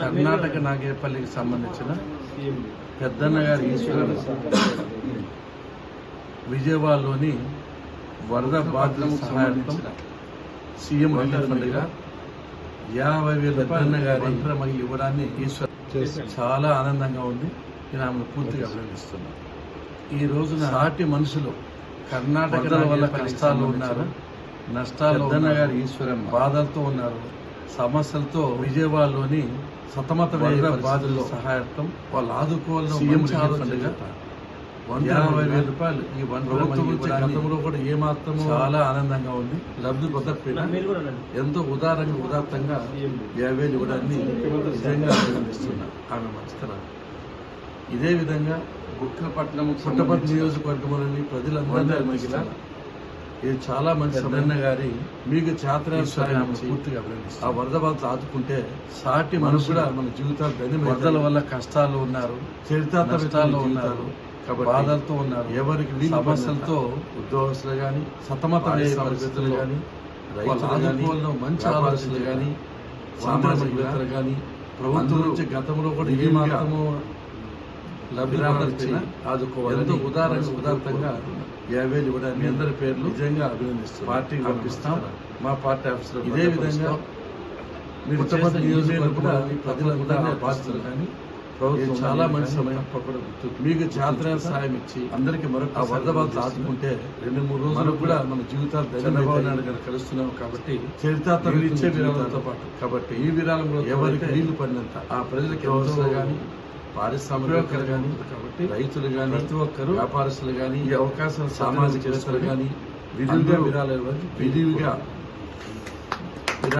కర్ణాటక నాగేపల్లికి సంబంధించిన పెద్దన్న గారి ఈశ్వర విజయవాడలోని వరద బాధితుల సహాయార్థం సీఎం రిలీఫ్ ఫండ్గా యాభై వేల పెద్దన్న గారి మంత్రం ఇవ్వడాన్ని ఈశ్వర్ చాలా ఆనందంగా ఉంది. నేను ఆమెను పూర్తిగా అభినందిస్తున్నాను. ఈ రోజున సాటి మనుషులు కర్ణాటక వల్ల కష్టాల్లో ఉన్నారు. నష్టాలు పెద్దన్న గారి ఈశ్వరం బాధలతో ఉన్నారు. సమస్యలతో విజయవాడలోని సతమత బాధల్లో సహాయార్థం వాళ్ళు ఆదుకోవాలని సీఎం ఆలోచనగా యాభై వేల రూపాయలు ఈ వన్ గతంలో కూడా ఏ మాత్రం చాలా ఆనందంగా ఉంది. లబ్ధి భద్రపడిన ఎంతో ఉదారంగా ఉదాత్తంగా యాభై వేలు ఇవ్వడాన్ని నిజంగా ఆమె మంచితనాన్ని. ఇదే విధంగా బుక్కపట్నం పుట్టపర్తి నియోజకవర్గంలోని ప్రజలందరినీ అభినందిస్తున్నా. ఇది చాలా మంచి సదన్న గారి మీకు చేతన పూర్తిగా. ఆ వరద బాధ ఆదుకుంటే సాటి కూడా మన జీవితాలు వరదల వల్ల కష్టాలు ఉన్నారు చరితార్థాల్లో ఉన్నారు బాధలతో ఉన్నారు ఎవరికి సమస్యలతో ఉద్యోగస్తులు కానీ సతమత పరిస్థితులు కానీ మంచి ఆలోచనలు కానీ సామాజిక కానీ ప్రభుత్వం నుంచి గతంలో కూడా ఏ మాత్రము ఆదుకోవాలి ఉదారంగా యాభై మీ అందరి పేర్లు నిజంగా అభినందిస్తాం పార్టీకి పంపిస్తాం. మా పార్టీ ఆఫీసులో ఇదే విధంగా మీరు కానీ ప్రభుత్వం చాలా మంచి సమయం. మీకు జాతర సాయం ఇచ్చి అందరికి మరొక వరద బాధ ఆదుకుంటే రెండు మూడు రోజులు కూడా మన జీవితాలు చంద్రబాబు నాయుడు గారు కలుస్తున్నాం కాబట్టి చరితార్థం ఇచ్చే విరాళంతో పాటు కాబట్టి ఈ విరాళంలో ఎవరికి వీలు పడినంత ఆ ప్రజలకు ఎవరు కానీ పారిశ్రామికవేత్తలు కానీ కాబట్టి రైతులు కానీ ప్రతి ఒక్కరు వ్యాపారస్తులు కానీ ఈ అవకాశం సామాజిక వేత్తలు కానీ విధిగా